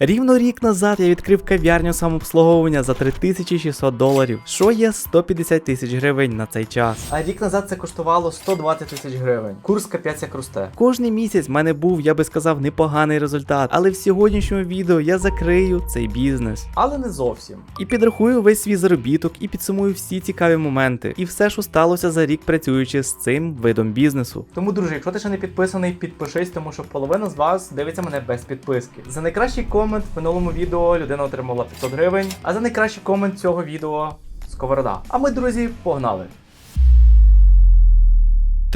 Рівно рік назад я відкрив кав'ярню самообслуговування за 3600 доларів, що є 150 тисяч гривень на цей час. А рік назад це коштувало 120 тисяч гривень. Курс капець як росте. Кожний місяць в мене був, я би сказав, непоганий результат, але в сьогоднішньому відео я закрию цей бізнес. Але не зовсім. І підрахую весь свій заробіток і підсумую всі цікаві моменти і все, що сталося за рік працюючи з цим видом бізнесу. Тому, друже, якщо ти ще не підписаний, підпишись, тому що половина з вас дивиться мене без підписки. За найкращий комент в минулому відео людина отримала 500 гривень, а за найкращий комент цього відео сковорода. А ми, друзі, погнали.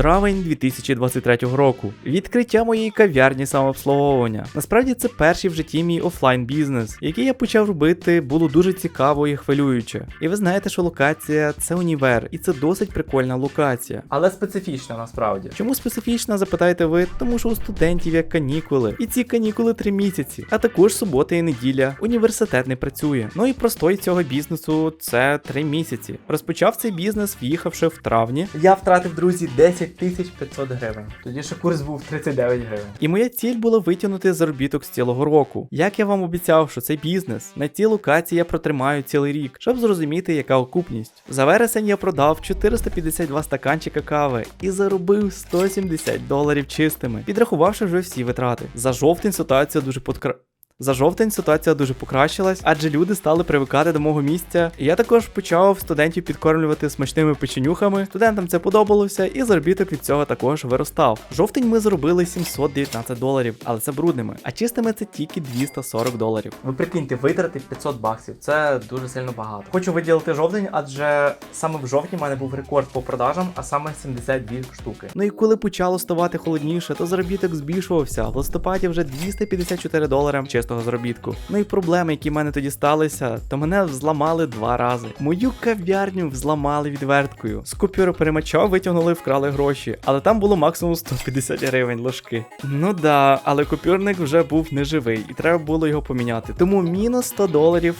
Травень 2023 року. Відкриття моєї кав'ярні самообслуговування. Насправді це перший в житті мій офлайн бізнес, який я почав робити, було дуже цікаво і хвилююче. І ви знаєте, що локація це універ, і це досить прикольна локація. Але специфічна насправді. Чому специфічна, запитаєте ви? Тому що у студентів є канікули, і ці канікули три місяці, а також субота і неділя. Університет не працює. Ну і простой цього бізнесу це три місяці. Розпочав цей бізнес, в'їхавши в травні. Я втратив, друзі, 10 тисяч 500 гривень. Тоді ще курс був 39 гривень. І моя ціль була витягнути заробіток з цілого року. Як я вам обіцяв, що цей бізнес на цій локації я протримаю цілий рік, щоб зрозуміти, яка окупність. За вересень я продав 452 стаканчика кави і заробив 170 доларів чистими, підрахувавши вже всі витрати. За жовтень ситуація дуже подкра... За жовтень ситуація дуже покращилась, адже люди стали привикати до мого місця. І я також почав студентів підкормлювати смачними печенюхами. Студентам це подобалося, і заробіток від цього також виростав. Жовтень ми заробили 719 доларів, але це брудними. А чистими це тільки 240 доларів. Ви прикиньте, витрати 500 баксів. Це дуже сильно багато. Хочу виділити жовтень, адже саме в жовтні в мене був рекорд по продажам, а саме 72 штуки. Ну і коли почало ставати холодніше, то заробіток збільшувався. В листопаді вже 254 долари чистого заробітку. Ну і проблеми, які в мене тоді сталися, то мене взламали два рази. Мою кав'ярню взламали відверткою. З купюри перемача витягнули, вкрали гроші, але там було максимум 150 гривень ложки. Ну да, але купюрник вже був неживий, і треба було його поміняти. Тому мінус 100 доларів.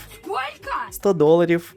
Сколько? 100 доларів.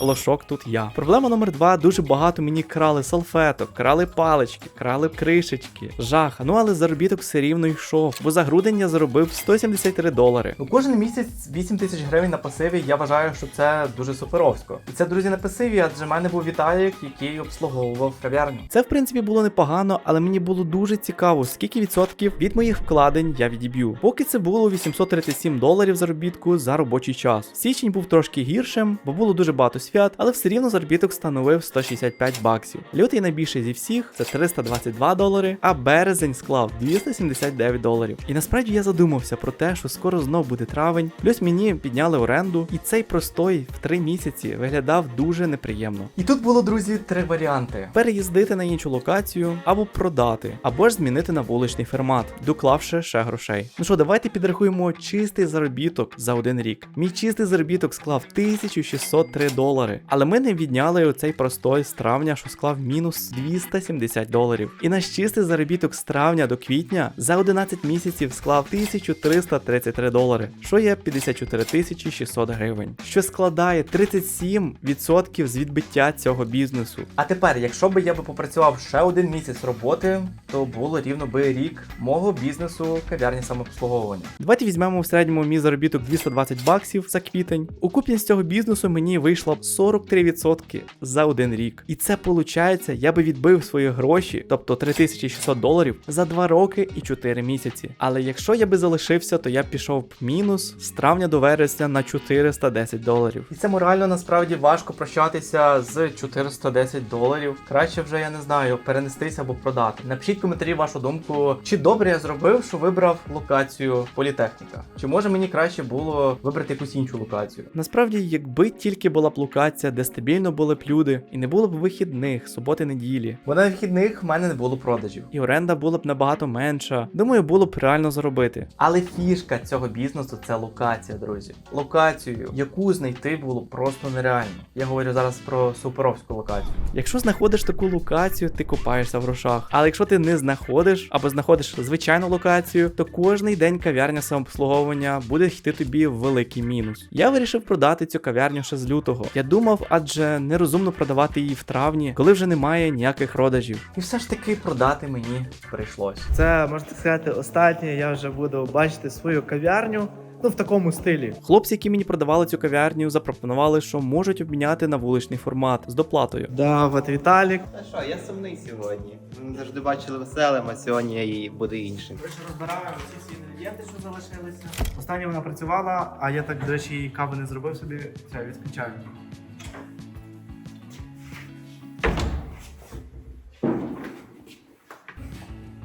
Лошок тут я. Проблема номер два: дуже багато мені крали салфеток, крали палички, крали кришечки. Жах. Ну але заробіток все рівно йшов. Бо за грудень я заробив 173 долари. Ну кожен місяць 8 тисяч гривень на пасиві. Я вважаю, що це дуже суперовсько. І це друзі на пасиві, адже в мене був Віталік, який обслуговував кав'ярню. Це в принципі було непогано, але мені було дуже цікаво, скільки відсотків від моїх вкладень я відіб'ю. Поки це було 837 доларів заробітку за робочий час. Січень був трошки гіршим, бо було дуже багато свят, але все рівно заробіток становив 165 баксів. Лютий найбільший зі всіх це 322 долари, а березень склав 279 доларів. І насправді я задумався про те, що скоро знов буде травень, плюс мені підняли оренду, і цей простой в три місяці виглядав дуже неприємно. І тут було, друзі, три варіанти: переїздити на іншу локацію, або продати, або ж змінити на вуличний формат, доклавши ще грошей. Ну що, давайте підрахуємо чистий заробіток за один рік. Мій чистий заробіток склав 1603 долари. Але ми не відняли оцей простой з травня, що склав мінус 270 доларів. І наш чистий заробіток з травня до квітня за 11 місяців склав 1333 долари, що є 54 тисячі 600 гривень, що складає 37% з відбиття цього бізнесу. А тепер, якщо би я би попрацював ще один місяць роботи, то було рівно би рік мого бізнесу кав'ярні самообслуговування. Давайте візьмемо в середньому мій заробіток 220 баксів за квітень. Окупність цього бізнесу мені вийшла 43% за один рік. І це виходить, я би відбив свої гроші, тобто 3600 доларів, за 2 роки і 4 місяці. Але якщо я би залишився, то я пішов б мінус з травня до вересня на 410 доларів. І це морально насправді важко прощатися з 410 доларів. Краще вже я не знаю, перенестися або продати. Напишіть в коментарі вашу думку, чи добре я зробив, що вибрав локацію політехніка. Чи може мені краще було вибрати якусь іншу локацію? Насправді, якби тільки була б локація, де стабільно були б люди, і не було б вихідних, суботи, неділі. Бо на вихідних в мене не було продажів. І оренда була б набагато менша. Думаю, було б реально заробити. Але фішка цього бізнесу це локація, друзі. Локацію, яку знайти було просто нереально. Я говорю зараз про суперовську локацію. Якщо знаходиш таку локацію, ти купаєшся в грошах. Але якщо ти не знаходиш або знаходиш звичайну локацію, то кожний день кав'ярня самообслуговування буде йти тобі в великий мінус. Я вирішив продати цю кав'ярню ще з лютого. Я думав, адже нерозумно продавати її в травні, коли вже немає ніяких продажів. І все ж таки продати мені прийшлось. Це можна сказати, останнє я вже буду бачити свою кав'ярню. Ну, в такому стилі. Хлопці, які мені продавали цю кав'ярню, запропонували, що можуть обміняти на вуличний формат з доплатою. Да, от Віталік. Та що, я сумний сьогодні. Мене завжди бачили веселим, а сьогодні я і буду іншим. Коротше, розбираємо всі свої інгредієнти, що залишилися. Останнє вона працювала, а я так, до речі, їй кави не зробив собі. Все, відключаю.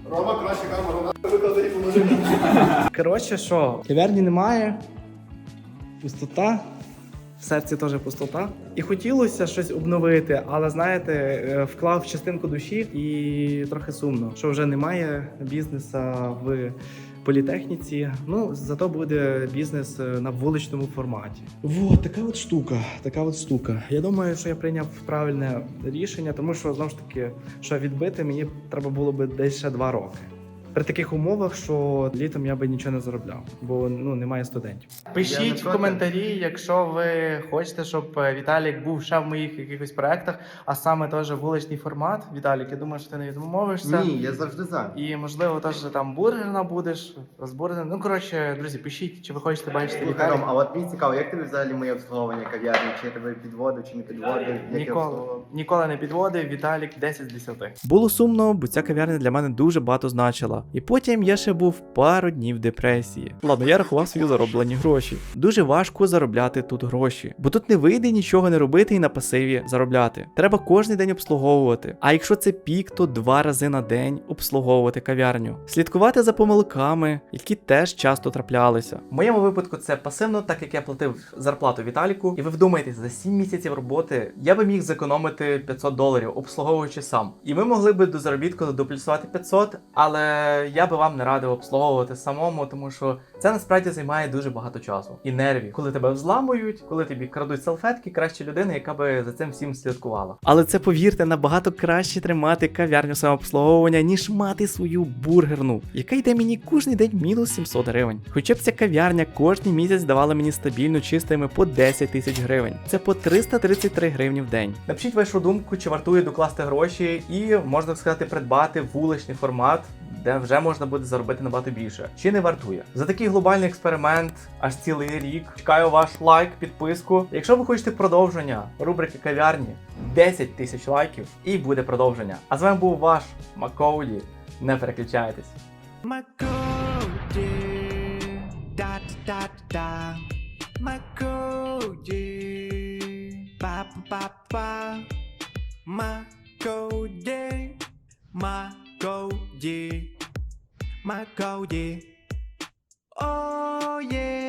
Рома краще камеру викладай поможи. Коротше, що, кав'ярні немає, пустота. В серці теж пустота. І хотілося щось обновити, але знаєте, е, вклав частинку душі і трохи сумно, що вже немає бізнесу в політехніці. Ну, зато буде бізнес е, на вуличному форматі. Вот така от штука. Така от штука. Я думаю, що я прийняв правильне рішення, тому що знову ж таки, що відбити мені треба було би десь ще два роки. При таких умовах, що літом я би нічого не заробляв, бо ну немає студентів. Пишіть в коментарі, якщо ви хочете, щоб е, Віталік був ще в моїх якихось проектах, а саме теж вуличний формат. Віталік, я думаю, що ти не відмовишся. Ні, я завжди за. І можливо теж там бургерна будеш, з. Ну коротше, друзі, пишіть, чи ви хочете бачити Слухай, Віталіка. а от мені цікаво, як тобі взагалі моє обслуговування кав'ярні? Чи я тебе підводив, чи не підводив? Ніколи, ніколи не підводив, Віталік 10 з 10. Було сумно, бо ця кав'ярня для мене дуже багато значила. І потім я ще був пару днів депресії. Ладно, я рахував свої зароблені гроші. Дуже важко заробляти тут гроші, бо тут не вийде нічого не робити і на пасиві заробляти. Треба кожен день обслуговувати. А якщо це пік, то два рази на день обслуговувати кав'ярню. Слідкувати за помилками, які теж часто траплялися. В моєму випадку це пасивно, так як я платив зарплату Віталіку, і ви вдумаєтесь, за 7 місяців роботи я би міг зекономити 500 доларів, обслуговуючи сам. І ми могли би до заробітку доплюсувати 500, але я би вам не радив обслуговувати самому, тому що це насправді займає дуже багато часу і нервів. Коли тебе взламують, коли тобі крадуть салфетки, краще людина, яка би за цим всім слідкувала. Але це повірте, набагато краще тримати кав'ярню самообслуговування, ніж мати свою бургерну, яка йде мені кожен день мінус 700 гривень. Хоча б ця кав'ярня кожен місяць давала мені стабільно чистими по 10 тисяч гривень. Це по 333 гривні в день. Напишіть вашу думку, чи вартує докласти гроші, і можна сказати, придбати вуличний формат. Де вже можна буде заробити набагато більше, чи не вартує за такий глобальний експеримент, аж цілий рік. Чекаю ваш лайк, підписку. Якщо ви хочете продовження рубрики кав'ярні, 10 тисяч лайків і буде продовження. А з вами був ваш Макоуді. Не переключайтесь. Макоуді, да да да Макоуді, па па па Макоуді, Макоуді, Макоуді. Oh yeah.